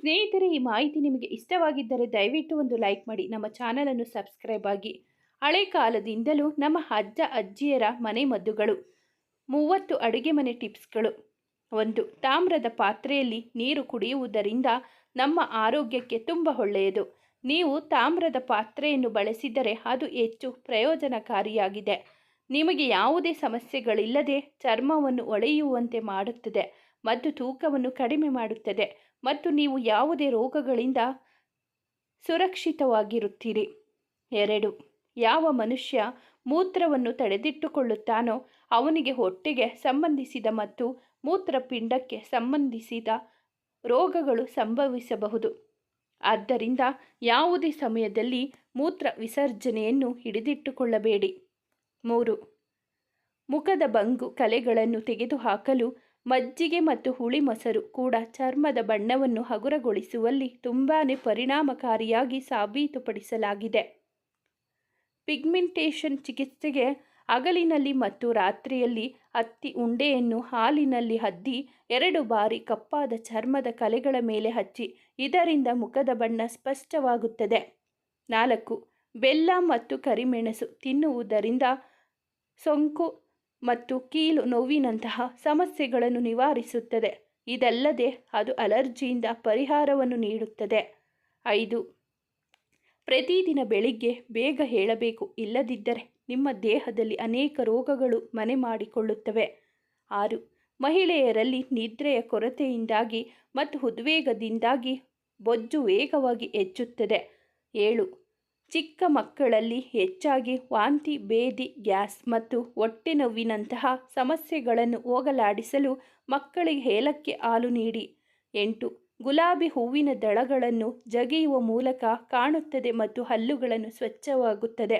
ಸ್ನೇಹಿತರೆ, ಈ ಮಾಹಿತಿ ನಿಮಗೆ ಇಷ್ಟವಾಗಿದ್ದರೆ ದಯವಿಟ್ಟು ಒಂದು ಲೈಕ್ ಮಾಡಿ, ನಮ್ಮ ಚಾನಲನ್ನು ಸಬ್ಸ್ಕ್ರೈಬ್ ಆಗಿ. ಹಳೆ ಕಾಲದಿಂದಲೂ ನಮ್ಮ ಅಜ್ಜ, ಅಜ್ಜಿಯರ ಮನೆ ಮದ್ದುಗಳು. ಮೂವತ್ತು ಅಡುಗೆ ಮನೆ ಟಿಪ್ಸ್ಗಳು. ಒಂದು, ತಾಮ್ರದ ಪಾತ್ರೆಯಲ್ಲಿ ನೀರು ಕುಡಿಯುವುದರಿಂದ ನಮ್ಮ ಆರೋಗ್ಯಕ್ಕೆ ತುಂಬ ಒಳ್ಳೆಯದು. ನೀವು ತಾಮ್ರದ ಪಾತ್ರೆಯನ್ನು ಬಳಸಿದರೆ ಅದು ಹೆಚ್ಚು ಪ್ರಯೋಜನಕಾರಿಯಾಗಿದೆ. ನಿಮಗೆ ಯಾವುದೇ ಸಮಸ್ಯೆಗಳಿಲ್ಲದೆ ಚರ್ಮವನ್ನು ಒಳೆಯುವಂತೆ ಮಾಡುತ್ತದೆ. ಮತ್ತು ತೂಕವನ್ನು ಕಡಿಮೆ ಮಾಡುತ್ತದೆ ಮತ್ತು ನೀವು ಯಾವುದೇ ರೋಗಗಳಿಂದ ಸುರಕ್ಷಿತವಾಗಿರುತ್ತೀರಿ. ಎರಡು, ಯಾವ ಮನುಷ್ಯ ಮೂತ್ರವನ್ನು ತಡೆದಿಟ್ಟುಕೊಳ್ಳುತ್ತಾನೋ ಅವನಿಗೆ ಹೊಟ್ಟೆಗೆ ಸಂಬಂಧಿಸಿದ ಮತ್ತು ಮೂತ್ರಪಿಂಡಕ್ಕೆ ಸಂಬಂಧಿಸಿದ ರೋಗಗಳು ಸಂಭವಿಸಬಹುದು. ಆದ್ದರಿಂದ ಯಾವುದೇ ಸಮಯದಲ್ಲಿ ಮೂತ್ರ ವಿಸರ್ಜನೆಯನ್ನು ಹಿಡಿದಿಟ್ಟುಕೊಳ್ಳಬೇಡಿ. ಮೂರು, ಮುಖದ ಬಂಗು ಕಲೆಗಳನ್ನು ತೆಗೆದುಹಾಕಲು ಮಜ್ಜಿಗೆ ಮತ್ತು ಹುಳಿ ಮೊಸರು ಕೂಡ ಚರ್ಮದ ಬಣ್ಣವನ್ನು ಹಗುರಗೊಳಿಸುವಲ್ಲಿ ತುಂಬಾ ಪರಿಣಾಮಕಾರಿಯಾಗಿ ಸಾಬೀತುಪಡಿಸಲಾಗಿದೆ. ಪಿಗ್ಮೆಂಟೇಷನ್ ಚಿಕಿತ್ಸೆಗೆ ಹಗಲಿನಲ್ಲಿ ಮತ್ತು ರಾತ್ರಿಯಲ್ಲಿ ಹತ್ತಿ ಉಂಡೆಯನ್ನು ಹಾಲಿನಲ್ಲಿ ಹದ್ದಿ ಎರಡು ಬಾರಿ ಕಪ್ಪಾದ ಚರ್ಮದ ಕಲೆಗಳ ಮೇಲೆ ಹಚ್ಚಿ ಇದರಿಂದ ಮುಖದ ಬಣ್ಣ ಸ್ಪಷ್ಟವಾಗುತ್ತದೆ. ನಾಲ್ಕು, ಬೆಲ್ಲ ಮತ್ತು ಕರಿಮೆಣಸು ತಿನ್ನುವುದರಿಂದ ಸೋಂಕು ಮತ್ತು ಕೀಲು ನೋವಿನಂತಹ ಸಮಸ್ಯೆಗಳನ್ನು ನಿವಾರಿಸುತ್ತದೆ. ಇದಲ್ಲದೆ ಅದು ಅಲರ್ಜಿಯಿಂದ ಪರಿಹಾರವನ್ನು ನೀಡುತ್ತದೆ. ಐದು, ಪ್ರತಿದಿನ ಬೆಳಿಗ್ಗೆ ಬೇಗ ಹೇಳಬೇಕು. ಇಲ್ಲದಿದ್ದರೆ ನಿಮ್ಮ ದೇಹದಲ್ಲಿ ಅನೇಕ ರೋಗಗಳು ಮನೆ ಮಾಡಿಕೊಳ್ಳುತ್ತವೆ. ಆರು, ಮಹಿಳೆಯರಲ್ಲಿ ನಿದ್ರೆಯ ಕೊರತೆಯಿಂದಾಗಿ ಮತ್ತು ಉದ್ವೇಗದಿಂದಾಗಿ ಬೊಜ್ಜು ವೇಗವಾಗಿ ಹೆಚ್ಚುತ್ತದೆ. ಏಳು ಚಿಕ್ಕ ಮಕ್ಕಳಲ್ಲಿ ಹೆಚ್ಚಾಗಿ ವಾಂತಿ, ಬೇದಿ, ಗ್ಯಾಸ್ ಮತ್ತು ಹೊಟ್ಟೆ ನೋವಿನಂತಹ ಸಮಸ್ಯೆಗಳನ್ನು ಹೋಗಲಾಡಿಸಲು ಮಕ್ಕಳಿಗೆ ಹೇಲಕ್ಕೆ ಹಾಲು ನೀಡಿ. ಎಂಟು, ಗುಲಾಬಿ ಹೂವಿನ ದಳಗಳನ್ನು ಜಗಿಯುವ ಮೂಲಕ ಕಾಣುತ್ತದೆ ಮತ್ತು ಹಲ್ಲುಗಳನ್ನು ಸ್ವಚ್ಛವಾಗುತ್ತದೆ.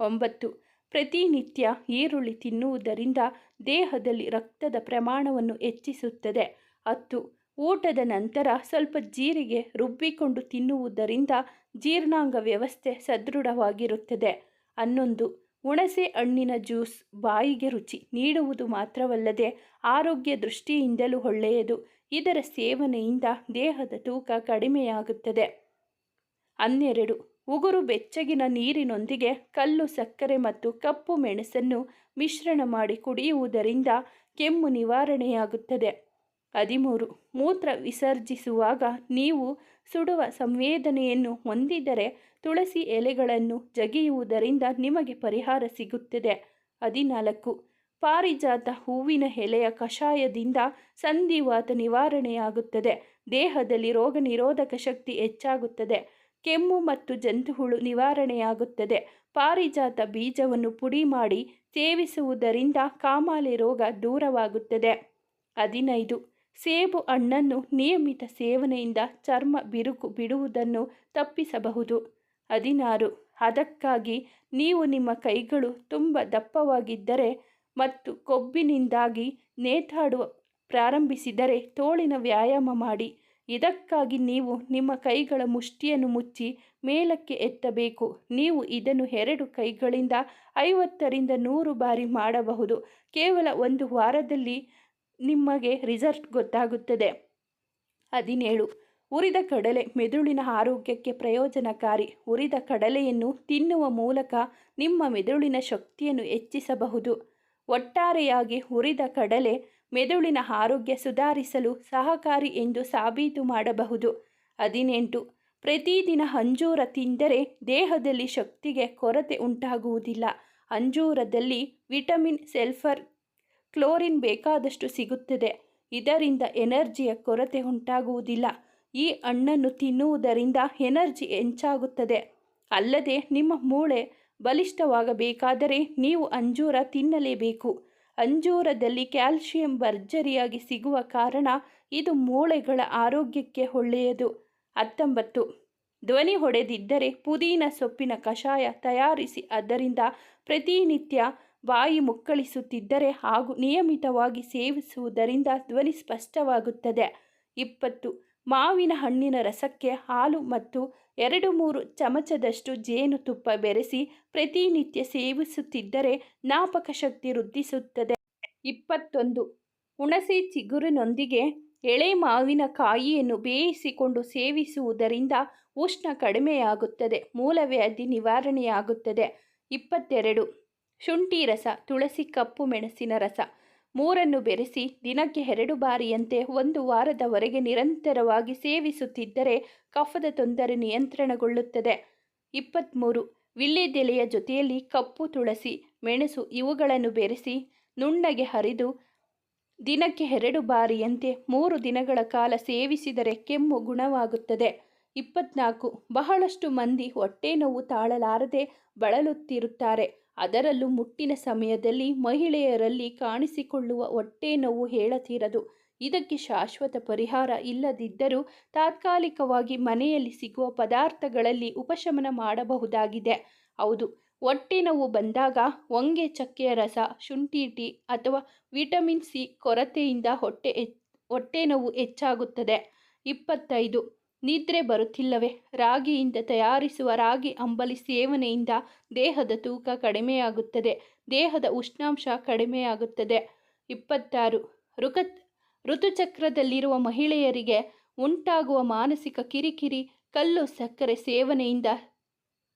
ಒಂಬತ್ತು, ಪ್ರತಿನಿತ್ಯ ಈರುಳ್ಳಿ ತಿನ್ನುವುದರಿಂದ ದೇಹದಲ್ಲಿ ರಕ್ತದ ಪ್ರಮಾಣವನ್ನು ಹೆಚ್ಚಿಸುತ್ತದೆ. ಹತ್ತು, ಊಟದ ನಂತರ ಸ್ವಲ್ಪ ಜೀರಿಗೆ ರುಬ್ಬಿಕೊಂಡು ತಿನ್ನುವುದರಿಂದ ಜೀರ್ಣಾಂಗ ವ್ಯವಸ್ಥೆ ಸದೃಢವಾಗಿರುತ್ತದೆ. ಹನ್ನೊಂದು ಹುಣಸೆ ಹಣ್ಣಿನ ಜ್ಯೂಸ್ ಬಾಯಿಗೆ ರುಚಿ ನೀಡುವುದು ಮಾತ್ರವಲ್ಲದೆ ಆರೋಗ್ಯ ದೃಷ್ಟಿಯಿಂದಲೂ ಒಳ್ಳೆಯದು. ಇದರ ಸೇವನೆಯಿಂದ ದೇಹದ ತೂಕ ಕಡಿಮೆಯಾಗುತ್ತದೆ. ಹನ್ನೆರಡು, ಉಗುರು ಬೆಚ್ಚಗಿನ ನೀರಿನೊಂದಿಗೆ ಕಲ್ಲು, ಸಕ್ಕರೆ ಮತ್ತು ಕಪ್ಪು ಮೆಣಸನ್ನು ಮಿಶ್ರಣ ಮಾಡಿ ಕುಡಿಯುವುದರಿಂದ ಕೆಮ್ಮು ನಿವಾರಣೆಯಾಗುತ್ತದೆ. ಹದಿಮೂರು, ಮೂತ್ರ ವಿಸರ್ಜಿಸುವಾಗ ನೀವು ಸುಡುವ ಸಂವೇದನೆಯನ್ನು ಹೊಂದಿದರೆ ತುಳಸಿ ಎಲೆಗಳನ್ನು ಜಗಿಯುವುದರಿಂದ ನಿಮಗೆ ಪರಿಹಾರ ಸಿಗುತ್ತದೆ. ಹದಿನಾಲ್ಕು. ಪಾರಿಜಾತ ಹೂವಿನ ಎಲೆಯ ಕಷಾಯದಿಂದ ಸಂಧಿವಾತ ನಿವಾರಣೆಯಾಗುತ್ತದೆ. ದೇಹದಲ್ಲಿ ರೋಗ ನಿರೋಧಕ ಶಕ್ತಿ ಹೆಚ್ಚಾಗುತ್ತದೆ. ಕೆಮ್ಮು ಮತ್ತು ಜಂತುಹುಳು ನಿವಾರಣೆಯಾಗುತ್ತದೆ. ಪಾರಿಜಾತ ಬೀಜವನ್ನು ಪುಡಿ ಮಾಡಿ ಸೇವಿಸುವುದರಿಂದ ಕಾಮಾಲೆ ರೋಗ ದೂರವಾಗುತ್ತದೆ. ಹದಿನೈದು. ಸೇಬು ಹಣ್ಣನ್ನು ನಿಯಮಿತ ಸೇವನೆಯಿಂದ ಚರ್ಮ ಬಿರುಕು ಬಿಡುವುದನ್ನು ತಪ್ಪಿಸಬಹುದು. ಹದಿನಾರು, ಅದಕ್ಕಾಗಿ ನೀವು ನಿಮ್ಮ ಕೈಗಳು ತುಂಬ ದಪ್ಪವಾಗಿದ್ದರೆ ಮತ್ತು ಕೊಬ್ಬಿನಿಂದಾಗಿ ನೇತಾಡುವ ಪ್ರಾರಂಭಿಸಿದರೆ ತೋಳಿನ ವ್ಯಾಯಾಮ ಮಾಡಿ. ಇದಕ್ಕಾಗಿ ನೀವು ನಿಮ್ಮ ಕೈಗಳ ಮುಷ್ಟಿಯನ್ನು ಮುಚ್ಚಿ ಮೇಲಕ್ಕೆ ಎತ್ತಬೇಕು. ನೀವು ಇದನ್ನು ಎರಡು ಕೈಗಳಿಂದ ಐವತ್ತರಿಂದ ನೂರು ಬಾರಿ ಮಾಡಬಹುದು. ಕೇವಲ ಒಂದು ವಾರದಲ್ಲಿ ನಿಮಗೆ ರಿಸಲ್ಟ್ ಗೊತ್ತಾಗುತ್ತದೆ. ಹದಿನೇಳು. ಹುರಿದ ಕಡಲೆ ಮೆದುಳಿನ ಆರೋಗ್ಯಕ್ಕೆ ಪ್ರಯೋಜನಕಾರಿ. ಹುರಿದ ಕಡಲೆಯನ್ನು ತಿನ್ನುವ ಮೂಲಕ ನಿಮ್ಮ ಮೆದುಳಿನ ಶಕ್ತಿಯನ್ನು ಹೆಚ್ಚಿಸಬಹುದು. ಒಟ್ಟಾರೆಯಾಗಿ ಹುರಿದ ಕಡಲೆ ಮೆದುಳಿನ ಆರೋಗ್ಯ ಸುಧಾರಿಸಲು ಸಹಕಾರಿ ಎಂದು ಸಾಬೀತು ಮಾಡಬಹುದು. ಹದಿನೆಂಟು. ಪ್ರತಿದಿನ ಅಂಜೂರ ತಿಂದರೆ ದೇಹದಲ್ಲಿ ಶಕ್ತಿಗೆ ಕೊರತೆ ಉಂಟಾಗುವುದಿಲ್ಲ. ಅಂಜೂರದಲ್ಲಿ ವಿಟಮಿನ್, ಸೆಲ್ಫರ್ ಕ್ಲೋರಿನ್ ಬೇಕಾದಷ್ಟು ಸಿಗುತ್ತದೆ. ಇದರಿಂದ ಎನರ್ಜಿಯ ಕೊರತೆ ಉಂಟಾಗುವುದಿಲ್ಲ. ಈ ಹಣ್ಣನ್ನು ತಿನ್ನುವುದರಿಂದ ಎನರ್ಜಿ ಹೆಚ್ಚಾಗುತ್ತದೆ. ಅಲ್ಲದೆ ನಿಮ್ಮ ಮೂಳೆ ಬಲಿಷ್ಠವಾಗಬೇಕಾದರೆ ನೀವು ಅಂಜೂರ ತಿನ್ನಲೇಬೇಕು. ಅಂಜೂರದಲ್ಲಿ ಕ್ಯಾಲ್ಶಿಯಂ ಭರ್ಜರಿಯಾಗಿ ಸಿಗುವ ಕಾರಣ ಇದು ಮೂಳೆಗಳ ಆರೋಗ್ಯಕ್ಕೆ ಒಳ್ಳೆಯದು. ಹತ್ತೊಂಬತ್ತು. ಧ್ವನಿ ಹೊಡೆದಿದ್ದರೆ ಪುದೀನ ಸೊಪ್ಪಿನ ಕಷಾಯ ತಯಾರಿಸಿ ಅದರಿಂದ ಪ್ರತಿನಿತ್ಯ ಬಾಯಿ ಮುಕ್ಕಳಿಸುತ್ತಿದ್ದರೆ ಹಾಗೂ ನಿಯಮಿತವಾಗಿ ಸೇವಿಸುವುದರಿಂದ ಧ್ವನಿ ಸ್ಪಷ್ಟವಾಗುತ್ತದೆ. ಇಪ್ಪತ್ತು. ಮಾವಿನ ಹಣ್ಣಿನ ರಸಕ್ಕೆ ಹಾಲು ಮತ್ತು ಎರಡು ಮೂರು ಚಮಚದಷ್ಟು ಜೇನುತುಪ್ಪ ಬೆರೆಸಿ ಪ್ರತಿನಿತ್ಯ ಸೇವಿಸುತ್ತಿದ್ದರೆ ಜ್ಞಾಪಕ ಶಕ್ತಿ ವೃದ್ಧಿಸುತ್ತದೆ. ಇಪ್ಪತ್ತೊಂದು. ಹುಣಸೆ ಚಿಗುರಿನೊಂದಿಗೆ ಎಳೆ ಮಾವಿನ ಕಾಯಿಯನ್ನು ಬೇಯಿಸಿಕೊಂಡು ಸೇವಿಸುವುದರಿಂದ ಉಷ್ಣ ಕಡಿಮೆಯಾಗುತ್ತದೆ, ಮೂಲವ್ಯಾಧಿ ನಿವಾರಣೆಯಾಗುತ್ತದೆ. ಇಪ್ಪತ್ತೆರಡು. ಶುಂಠಿ ರಸ, ತುಳಸಿ ಕಪ್ಪು ಮೆಣಸಿನ ರಸ. ಮೂರನ್ನು ಬೆರೆಸಿ ದಿನಕ್ಕೆ ಎರಡು ಬಾರಿಯಂತೆ ಒಂದು ವಾರದವರೆಗೆ ನಿರಂತರವಾಗಿ ಸೇವಿಸುತ್ತಿದ್ದರೆ ಕಫದ ತೊಂದರೆ ನಿಯಂತ್ರಣಗೊಳ್ಳುತ್ತದೆ. ಇಪ್ಪತ್ತ್ಮೂರು ವಿಳ್ಳೆದೆಲೆಯ ಜೊತೆಯಲ್ಲಿ ಕಪ್ಪು, ತುಳಸಿ, ಮೆಣಸು ಇವುಗಳನ್ನು ಬೆರೆಸಿ ನುಣ್ಣಗೆ ಹರಿದು ದಿನಕ್ಕೆ ಎರಡು ಬಾರಿಯಂತೆ ಮೂರು ದಿನಗಳ ಕಾಲ ಸೇವಿಸಿದರೆ ಕೆಮ್ಮು ಗುಣವಾಗುತ್ತದೆ. ಇಪ್ಪತ್ನಾಲ್ಕು. ಬಹಳಷ್ಟು ಮಂದಿ ಹೊಟ್ಟೆ ನೋವು ತಾಳಲಾರದೆ ಬಳಲುತ್ತಿರುತ್ತಾರೆ. ಅದರಲ್ಲೂ ಮುಟ್ಟಿನ ಸಮಯದಲ್ಲಿ ಮಹಿಳೆಯರಲ್ಲಿ ಕಾಣಿಸಿಕೊಳ್ಳುವ ಹೊಟ್ಟೆ ನೋವು ಹೇಳತೀರದು. ಇದಕ್ಕೆ ಶಾಶ್ವತ ಪರಿಹಾರ ಇಲ್ಲದಿದ್ದರೂ ತಾತ್ಕಾಲಿಕವಾಗಿ ಮನೆಯಲ್ಲಿ ಸಿಗುವ ಪದಾರ್ಥಗಳಲ್ಲಿ ಉಪಶಮನ ಮಾಡಬಹುದಾಗಿದೆ. ಹೌದು, ಹೊಟ್ಟೆ ನೋವು ಬಂದಾಗ ಹೊಂಗೆ ಚಕ್ಕೆಯ ರಸ, ಶುಂಠಿ ಟೀ ಅಥವಾ ವಿಟಮಿನ್ ಸಿ ಕೊರತೆಯಿಂದ ಹೊಟ್ಟೆ ಹೊಟ್ಟೆ ನೋವು ಹೆಚ್ಚಾಗುತ್ತದೆ. ಇಪ್ಪತ್ತೈದು ನಿದ್ರೆ ಬರುತ್ತಿಲ್ಲವೇ? ರಾಗಿಯಿಂದ ತಯಾರಿಸುವ ರಾಗಿ ಅಂಬಲಿ ಸೇವನೆಯಿಂದ ದೇಹದ ತೂಕ ಕಡಿಮೆಯಾಗುತ್ತದೆ. ದೇಹದ ಉಷ್ಣಾಂಶ ಕಡಿಮೆಯಾಗುತ್ತದೆ. ಇಪ್ಪತ್ತಾರು. ಋಕ ಋತುಚಕ್ರದಲ್ಲಿರುವ ಮಹಿಳೆಯರಿಗೆ ಉಂಟಾಗುವ ಮಾನಸಿಕ ಕಿರಿಕಿರಿ ಕಲ್ಲು ಸಕ್ಕರೆ ಸೇವನೆಯಿಂದ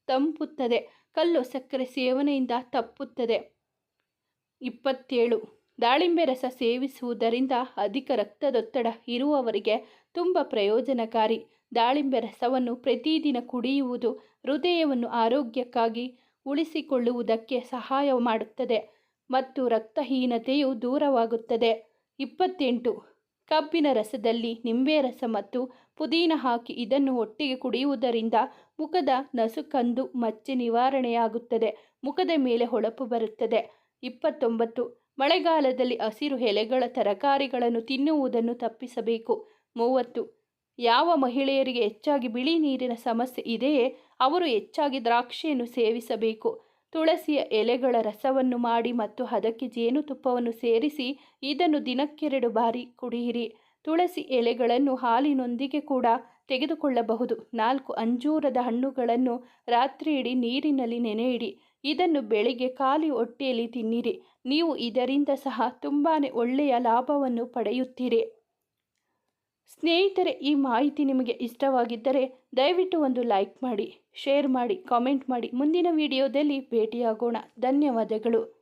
ತಂಪುತ್ತದೆ. ಕಲ್ಲು ಸಕ್ಕರೆ ಸೇವನೆಯಿಂದ ತಪ್ಪುತ್ತದೆ. ಇಪ್ಪತ್ತೇಳು. ದಾಳಿಂಬೆ ರಸ ಸೇವಿಸುವುದರಿಂದ ಅಧಿಕ ರಕ್ತದೊತ್ತಡ ಇರುವವರಿಗೆ ತುಂಬ ಪ್ರಯೋಜನಕಾರಿ. ದಾಳಿಂಬೆ ರಸವನ್ನು ಪ್ರತಿದಿನ ಕುಡಿಯುವುದು ಹೃದಯವನ್ನು ಆರೋಗ್ಯಕ್ಕಾಗಿ ಉಳಿಸಿಕೊಳ್ಳುವುದಕ್ಕೆ ಸಹಾಯ ಮಾಡುತ್ತದೆ ಮತ್ತು ರಕ್ತಹೀನತೆಯು ದೂರವಾಗುತ್ತದೆ. ಇಪ್ಪತ್ತೆಂಟು. ಕಬ್ಬಿನ ರಸದಲ್ಲಿ ನಿಂಬೆ ರಸ ಮತ್ತು ಪುದೀನ ಹಾಕಿ ಇದನ್ನು ಒಟ್ಟಿಗೆ ಕುಡಿಯುವುದರಿಂದ ಮುಖದ ನಸುಕಂದು ಮಚ್ಚೆ ನಿವಾರಣೆಯಾಗುತ್ತದೆ, ಮುಖದ ಮೇಲೆ ಹೊಳಪು ಬರುತ್ತದೆ. ಇಪ್ಪತ್ತೊಂಬತ್ತು. ಮಳೆಗಾಲದಲ್ಲಿ ಹಸಿರು ಎಲೆಗಳ ತರಕಾರಿಗಳನ್ನು ತಿನ್ನುವುದನ್ನು ತಪ್ಪಿಸಬೇಕು. ಮೂವತ್ತು. ಯಾವ ಮಹಿಳೆಯರಿಗೆ ಹೆಚ್ಚಾಗಿ ಬಿಳಿ ನೀರಿನ ಸಮಸ್ಯೆ ಇದೆಯೇ, ಅವರು ಹೆಚ್ಚಾಗಿ ದ್ರಾಕ್ಷಿಯನ್ನು ಸೇವಿಸಬೇಕು. ತುಳಸಿಯ ಎಲೆಗಳ ರಸವನ್ನು ಮಾಡಿ ಮತ್ತು ಅದಕ್ಕೆ ಜೇನುತುಪ್ಪವನ್ನು ಸೇರಿಸಿ ಇದನ್ನು ದಿನಕ್ಕೆರಡು ಬಾರಿ ಕುಡಿಯಿರಿ. ತುಳಸಿ ಎಲೆಗಳನ್ನು ಹಾಲಿನೊಂದಿಗೆ ಕೂಡ ತೆಗೆದುಕೊಳ್ಳಬಹುದು. ನಾಲ್ಕು ಅಂಜೂರದ ಹಣ್ಣುಗಳನ್ನು ರಾತ್ರಿ ಇಡೀ ನೀರಿನಲ್ಲಿ ನೆನೆಯಿಡಿ. ಇದನ್ನು ಬೆಳಿಗ್ಗೆ ಖಾಲಿ ಹೊಟ್ಟೆಯಲ್ಲಿ ತಿನ್ನಿರಿ. ನೀವು ಇದರಿಂದ ಸಹ ತುಂಬಾ ಒಳ್ಳೆಯ ಲಾಭವನ್ನು ಪಡೆಯುತ್ತೀರಿ. ಸ್ನೇಹಿತರೆ, ಈ ಮಾಹಿತಿ ನಿಮಗೆ ಇಷ್ಟವಾಗಿದ್ದರೆ ದಯವಿಟ್ಟು ಒಂದು ಲೈಕ್ ಮಾಡಿ, ಶೇರ್ ಮಾಡಿ, ಕಾಮೆಂಟ್ ಮಾಡಿ. ಮುಂದಿನ ವಿಡಿಯೋದಲ್ಲಿ ಭೇಟಿಯಾಗೋಣ. ಧನ್ಯವಾದಗಳು.